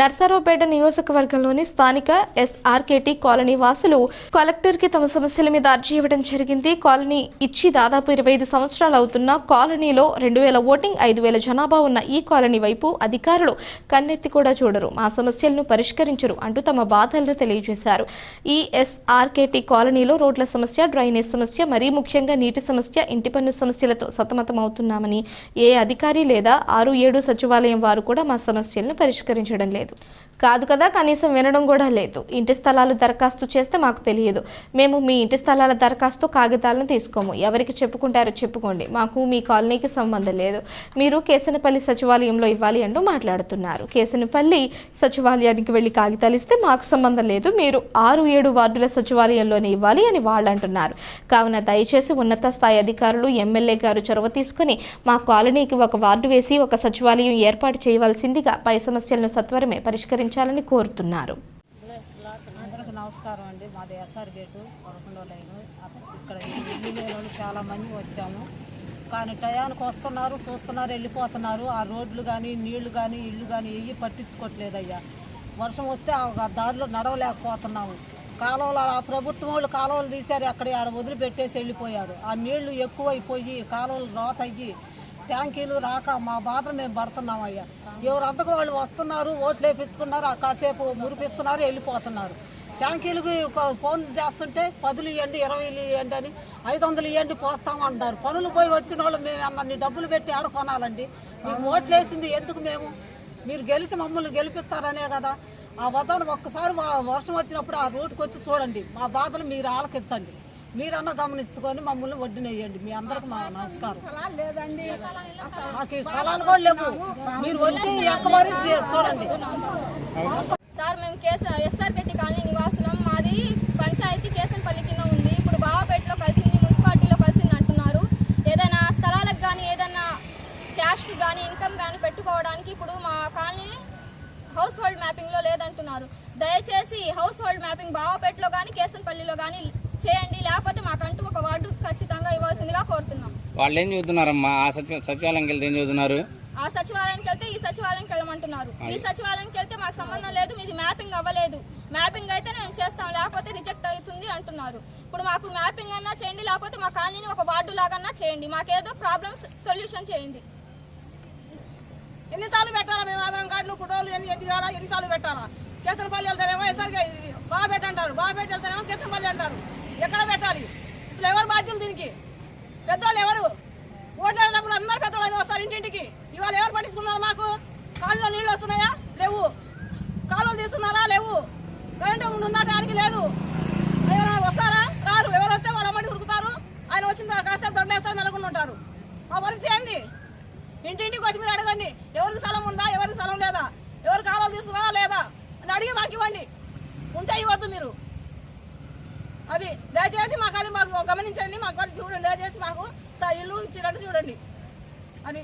నర్సారావుపేట నియోజకవర్గంలోని స్థానిక SRKT colony వాసులు కలెక్టర్కి తమ సమస్యల మీద అర్జీ ఇవ్వడం జరిగింది. కాలనీ ఇచ్చి దాదాపు ఇరవై ఐదు సంవత్సరాలు అవుతున్న కాలనీలో రెండు వేల ఓటింగ్ ఐదు వేల జనాభా ఉన్న ఈ కాలనీ వైపు అధికారులు కన్నెత్తి కూడా చూడరు. మా సమస్యలను పరిష్కరించరు అంటూ తమ బాధలను తెలియజేశారు. ఈ ఎస్ఆర్కేటీ కాలనీలో రోడ్ల సమస్య డ్రైనేజ్ సమస్య మరీ ముఖ్యంగా నీటి సమస్య ఇంటి పన్ను సమస్యలతో సతమతమవుతున్నామని ఏ అధికారి లేదా ఆరు ఏడు సచివాలయం వారు కూడా మా సమస్యలను పరిష్కరించడం లేదు. లేదు కాదు కదా కనీసం వినడం కూడా లేదు. ఇంటి స్థలాలు దరఖాస్తు చేస్తే మాకు తెలియదు. మేము మీ ఇంటి స్థలాల దరఖాస్తు కాగితాలను తీసుకోము. ఎవరికి చెప్పుకుంటారో చెప్పుకోండి. మాకు మీ కాలనీకి సంబంధం లేదు. మీరు కేసనపల్లి సచివాలయంలో ఇవ్వాలి అంటూ మాట్లాడుతున్నారు. కేసనపల్లి సచివాలయానికి వెళ్ళి కాగితాలు ఇస్తే మాకు సంబంధం లేదు. మీరు ఆరు ఏడు వార్డుల సచివాలయంలోనే ఇవ్వాలి అని వాళ్ళు అంటున్నారు. కావున దయచేసి ఉన్నత స్థాయి అధికారులు ఎమ్మెల్యే గారు చొరవ తీసుకుని మా కాలనీకి ఒక వార్డు వేసి ఒక సచివాలయం ఏర్పాటు చేయవలసిందిగా పై సమస్యలను సత్వరమే ఉంచాలని కోరుతున్నారు. అందరికి నమస్కారం అండి. మాది ఎస్ఆర్ గేటు పదకొండో లైను. ఇక్కడ ఇల్లు వాళ్ళు వచ్చాము. కానీ టయానికి వస్తున్నారు చూస్తున్నారు వెళ్ళిపోతున్నారు. ఆ రోడ్లు కానీ నీళ్ళు కానీ ఇల్లు కానీ ఇవి పట్టించుకోవట్లేదయ్యా. వర్షం వస్తే ఆ దారిలో నడవలేకపోతున్నాము. కాలువలు ఆ ప్రభుత్వం వాళ్ళు కాలువలు తీశారు. అక్కడ ఆడ వదిలిపెట్టేసి వెళ్ళిపోయారు. ఆ నీళ్ళు ఎక్కువైపోయి కాలువలు రోత అయ్యి ట్యాంకీలు రాక మా బాధ మేము పడుతున్నామయ్యా. ఎవరు ఎవరంతకు వాళ్ళు వస్తున్నారు ఓట్లు వేపించుకున్నారు ఆ కాసేపు మురిపిస్తున్నారు వెళ్ళిపోతున్నారు. ట్యాంకీలకు ఫోన్ చేస్తుంటే పదులు ఇవ్వండి ఇరవై ఇవ్వండి అని ఐదు వందలు ఇవ్వండి పోస్తామంటారు. పనులు పోయి వచ్చిన వాళ్ళు మేము అన్నీ డబ్బులు పెట్టి ఆడ కొనాలండి? మీకు ఓట్లు వేసింది ఎందుకు మేము? మీరు గెలిచి మమ్మల్ని గెలిపిస్తారనే కదా. ఆ వదాన్ని ఒక్కసారి వర్షం వచ్చినప్పుడు ఆ రూట్కి వచ్చి చూడండి. మా బాధలు మీరు ఆలకించండి. మీరన్నా గమనించుకొని మమ్మల్ని వడ్డీనేయండి. మీ అందరికి మా నమస్కారం. మాకు స్థలాలు కూడా లేవు. మీరు వచ్చి ఎక్కమని చూడండి. సార్ మేము కేసు ఎస్ఆర్పెట్టి కాలనీ నివాసులం. మాది పంచాయతీ కేసనపల్లి కింద ఉంది. ఇప్పుడు బావాపేటలో కలిసింది మున్సిపాలిటీలో కలిసింది అంటున్నారు. ఏదైనా స్థలాలకు కానీ ఏదైనా క్యాష్ కానీ ఇన్కమ్ కానీ పెట్టుకోవడానికి ఇప్పుడు మా కాలనీ హౌస్ హోల్డ్ మ్యాపింగ్లో లేదంటున్నారు. దయచేసి హౌస్ హోల్డ్ మ్యాపింగ్ బావాపేటలో కానీ కేసనపల్లిలో కానీ చేయండి లేకపోతే మాకంటూ ఒక వార్డు ఖచ్చితంగా ఇవ్వాల్సిందిగా కోరుతున్నాం. వాళ్ళు ఏం చదువుతున్నారమ్మా? ఆ సచివ సచివాలయంకి వెళ్తే ఏం చదువుతున్నారు? ఆ సచివాలయానికి వెళ్తే ఈ సచివాలయంకి వెళ్ళమంటున్నారు. ఈ సచివాలయంకి వెళ్తే మాకు సంబంధం లేదు మీది మ్యాపింగ్ అవ్వలేదు. మ్యాపింగ్ అయితే మేము చేస్తాం లేకపోతే రిజెక్ట్ అవుతుంది అంటున్నారు. ఇప్పుడు మాకు మ్యాపింగ్ అన్నా చేయండి లేకపోతే మా కాలనీని ఒక వార్డు లాగన్నా చేయండి. మాకేదో ప్రాబ్లమ్స్ సొల్యూషన్ చేయండి. ఎన్నిసార్లు పెట్టాలా మేము ఆధారం కార్డులు ఫోటోలు ఎన్ని ఎదిగాలా ఎన్నిసార్లు పెట్టాలా? కేసనపల్లి వెళ్తారేమో ఎసరిగా బాగా పెట్టంటారు బాగా పెట్టి వెళ్తారేమో కేసనపల్లి అంటారు. ఎక్కడ పెట్టాలి? అసలు ఎవరు బాధ్యులు దీనికి? పెద్దవాళ్ళు ఎవరు? ఓట్లేనప్పుడు అందరు పెద్దవాళ్ళు వస్తారు ఇంటింటికి. ఇవాళ ఎవరు పట్టించుకున్నారు మాకు? కాలులో నీళ్ళు వస్తున్నాయా? లేవు. కాలువలు తీస్తున్నారా? లేవు. కరెంటు ఉందా దానికి లేదు. ఎవరైనా వస్తారా? రారు. ఎవరు వస్తే వాళ్ళ మట్టి ఉరుకుతారు. ఆయన వచ్చిన కాసేపు దండేస్తారు మెలకుండా ఉంటారు. మా పరిస్థితి ఏంది? ఇంటింటికి వచ్చి మీరు అడగండి. ఎవరికి స్థలం ఉందా? ఎవరికి స్థలం లేదా? ఎవరు కాలువలు తీసుకున్నారా లేదా? అని అడిగి మాకు ఇవ్వండి. ఉంటే ఇవ్వద్దు మీరు. అది దయచేసి మాకు అది మాకు గమనించండి మాకు అది చూడండి దయచేసి మాకు ఇల్లు ఇచ్చినట్టు చూడండి. అని